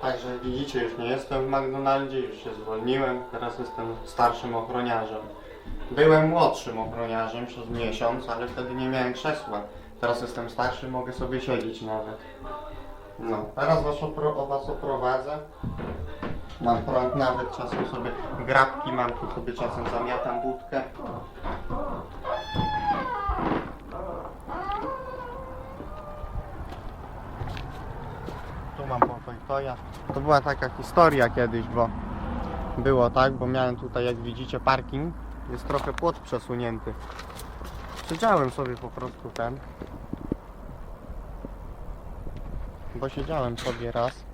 Także widzicie, już nie jestem w McDonaldzie, już się zwolniłem. Teraz jestem starszym ochroniarzem. Byłem młodszym ochroniarzem przez miesiąc, ale wtedy nie miałem krzesła. Teraz jestem starszy, mogę sobie siedzieć nawet. No, teraz was, opro, o was oprowadzę. Mam prąd nawet, czasem sobie grabki mam, tu sobie czasem zamiatam budkę. Mam Potoja. To była taka historia kiedyś, bo było tak, bo miałem tutaj, jak widzicie, parking. Jest trochę płot przesunięty. Siedziałem sobie po prostu ten. Bo siedziałem sobie raz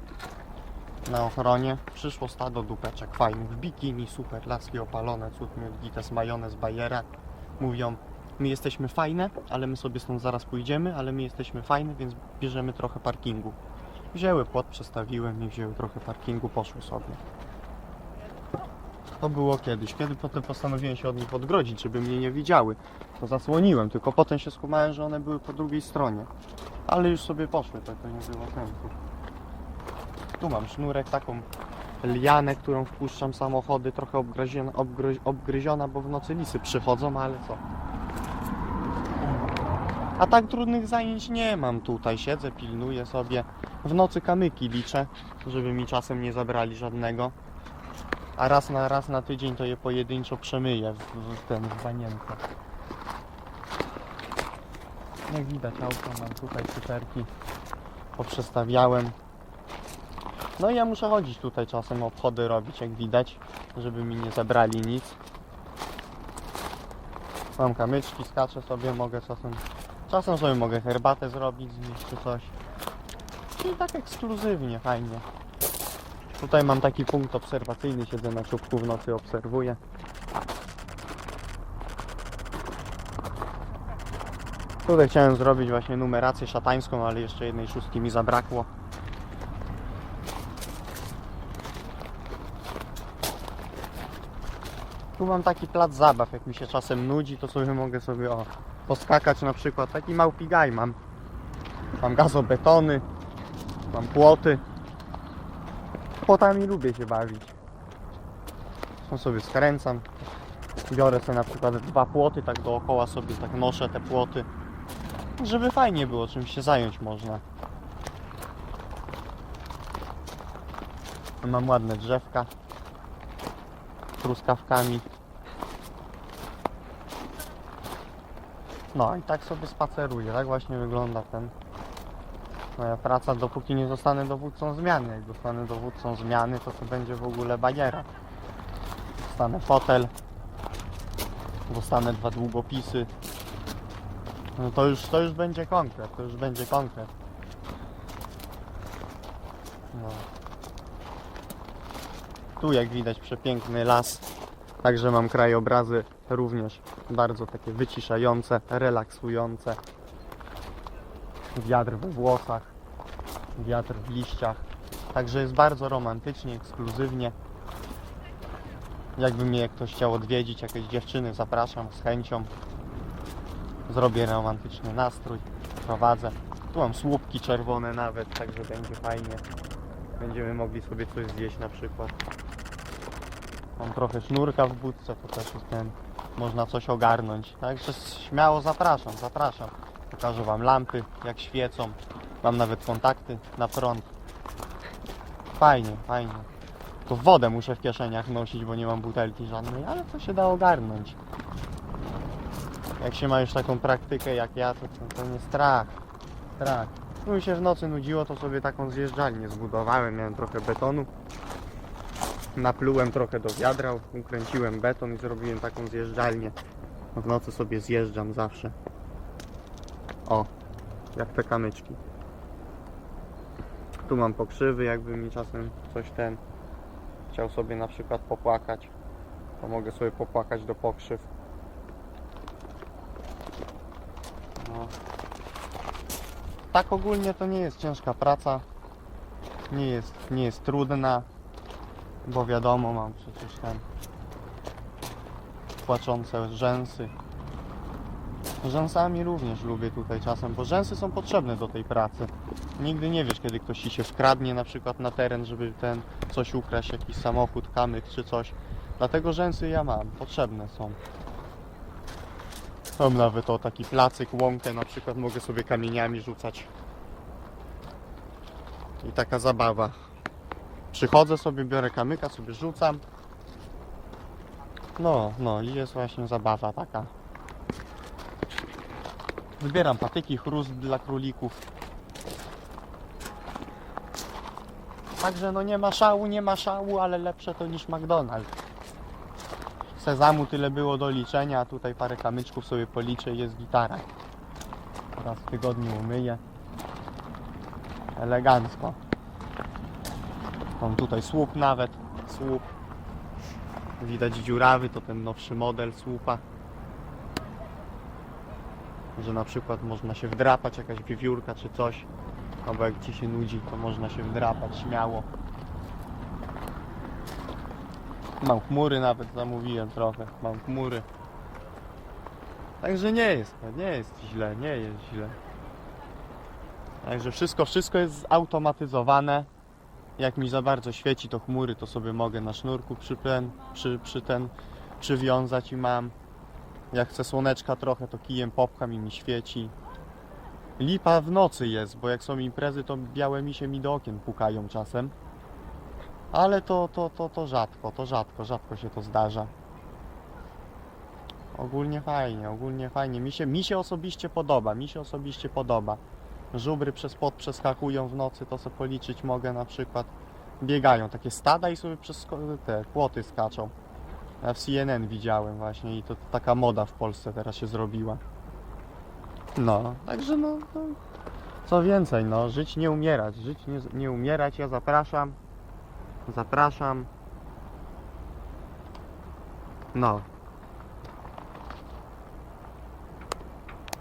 na ochronie. Przyszło stado dupeczek fajnych w bikini, super, laski opalone, cud gites, majonez, bajera. Mówią, my jesteśmy fajne, ale my sobie stąd zaraz pójdziemy, ale my jesteśmy fajne, więc bierzemy trochę parkingu. Wzięły płot, przestawiłem i wzięły trochę parkingu, poszły sobie. To było kiedyś, kiedy potem postanowiłem się od nich odgrodzić, żeby mnie nie widziały. To zasłoniłem, tylko potem się skumałem, że one były po drugiej stronie. Ale już sobie poszły, to, to nie było sensu. Tu mam sznurek, taką lianę, którą wpuszczam samochody, trochę obgryziona, obgryz, obgryziona, bo w nocy lisy przychodzą, ale co? A tak trudnych zajęć nie mam tutaj, siedzę, pilnuję sobie. W nocy kamyki liczę, żeby mi czasem nie zabrali żadnego. A raz na raz na tydzień to je pojedynczo przemyję w, w ten w. Jak widać auto mam tutaj cyferki poprzestawiałem. No i ja muszę chodzić tutaj czasem obchody robić jak widać, żeby mi nie zabrali nic. Mam kamyczki, skaczę sobie, mogę czasem Czasem sobie mogę herbatę zrobić z czy coś. I tak ekskluzywnie, fajnie. Tutaj mam taki punkt obserwacyjny, siedzę na czubku w nocy, obserwuję. Tutaj chciałem zrobić właśnie numerację szatańską, ale jeszcze jednej szóstki mi zabrakło. Tu mam taki plac zabaw, jak mi się czasem nudzi, to sobie mogę sobie o, poskakać na przykład. Taki małpi gaj mam. Mam gazobetony, mam płoty. Płotami lubię się bawić. Są sobie skręcam. Biorę sobie na przykład dwa płoty, tak dookoła sobie tak noszę te płoty. Żeby fajnie było, czym się zająć można. Mam ładne drzewka. Truskawkami. No i tak sobie spaceruję, tak właśnie wygląda ten moja praca, dopóki nie zostanę dowódcą zmiany. Jak zostanę dowódcą zmiany, to to będzie w ogóle bariera. Dostanę fotel, dostanę dwa długopisy. No to już, to już będzie konkret, to już będzie konkret. No. Tu jak widać przepiękny las, także mam krajobrazy również bardzo takie wyciszające, relaksujące. Wiatr we włosach, wiatr w liściach. Także jest bardzo romantycznie, ekskluzywnie. Jakby mnie ktoś chciał odwiedzić, jakieś dziewczyny, zapraszam z chęcią. Zrobię romantyczny nastrój, prowadzę. Tu mam słupki czerwone nawet, także będzie fajnie. Będziemy mogli sobie coś zjeść na przykład. Mam trochę sznurka w budce, to też ten można coś ogarnąć. Także śmiało zapraszam, zapraszam. Pokażę Wam lampy, jak świecą. Mam nawet kontakty na prąd. Fajnie, fajnie. To wodę muszę w kieszeniach nosić, bo nie mam butelki żadnej, ale to się da ogarnąć. Jak się ma już taką praktykę jak ja, to, to nie strach. Strach. No mi się w nocy nudziło, to sobie taką zjeżdżalnię zbudowałem. Miałem trochę betonu. Naplułem trochę do wiadra, ukręciłem beton i zrobiłem taką zjeżdżalnię. W nocy sobie zjeżdżam zawsze. O, jak te kamyczki. Tu mam pokrzywy, jakby mi czasem coś ten chciał sobie na przykład popłakać, to mogę sobie popłakać do pokrzyw. No. Tak ogólnie to nie jest ciężka praca. Nie jest, nie jest trudna. Bo wiadomo, mam przecież tam płaczące rzęsy. Rzęsami również lubię tutaj czasem, bo rzęsy są potrzebne do tej pracy. Nigdy nie wiesz, kiedy ktoś ci się wkradnie na przykład na teren, żeby ten coś ukraść, jakiś samochód, kamyk czy coś. Dlatego rzęsy ja mam, potrzebne są. Mam nawet o taki placyk, łąkę na przykład mogę sobie kamieniami rzucać. I taka zabawa. Przychodzę sobie, biorę kamyka, sobie rzucam. No, no i jest właśnie zabawa taka. Wybieram patyki, chrust dla królików. Także no nie ma szału, nie ma szału, ale lepsze to niż McDonald's. Sezamu tyle było do liczenia, a tutaj parę kamyczków sobie policzę jest gitara. Raz w tygodniu umyję. Elegancko. Mam tutaj słup nawet, słup. Widać dziurawy, to ten nowszy model słupa. Że na przykład można się wdrapać, jakaś wiewiórka czy coś. Albo jak ci się nudzi, to można się wdrapać śmiało. Mam chmury nawet, zamówiłem trochę. Mam chmury. Także nie jest, nie jest źle, nie jest źle. Także wszystko, wszystko jest zautomatyzowane. Jak mi za bardzo świeci to chmury, to sobie mogę na sznurku przy ten, przy, przy ten przywiązać i mam. Jak chcę słoneczka trochę, to kijem popcham i mi świeci. Lipa w nocy jest, bo jak są imprezy, to białe misie mi do okien pukają czasem. Ale to, to, to, to rzadko, to rzadko, rzadko się to zdarza. Ogólnie fajnie, ogólnie fajnie. Mi się, mi się osobiście podoba, mi się osobiście podoba. Żubry przez płot przeskakują w nocy, to sobie policzyć mogę na przykład. Biegają takie stada i sobie przez te płoty skaczą. Ja w CNN widziałem właśnie i to taka moda w Polsce teraz się zrobiła. No, także no, no co więcej, no, żyć nie umierać, żyć nie, nie umierać, ja zapraszam, zapraszam. No,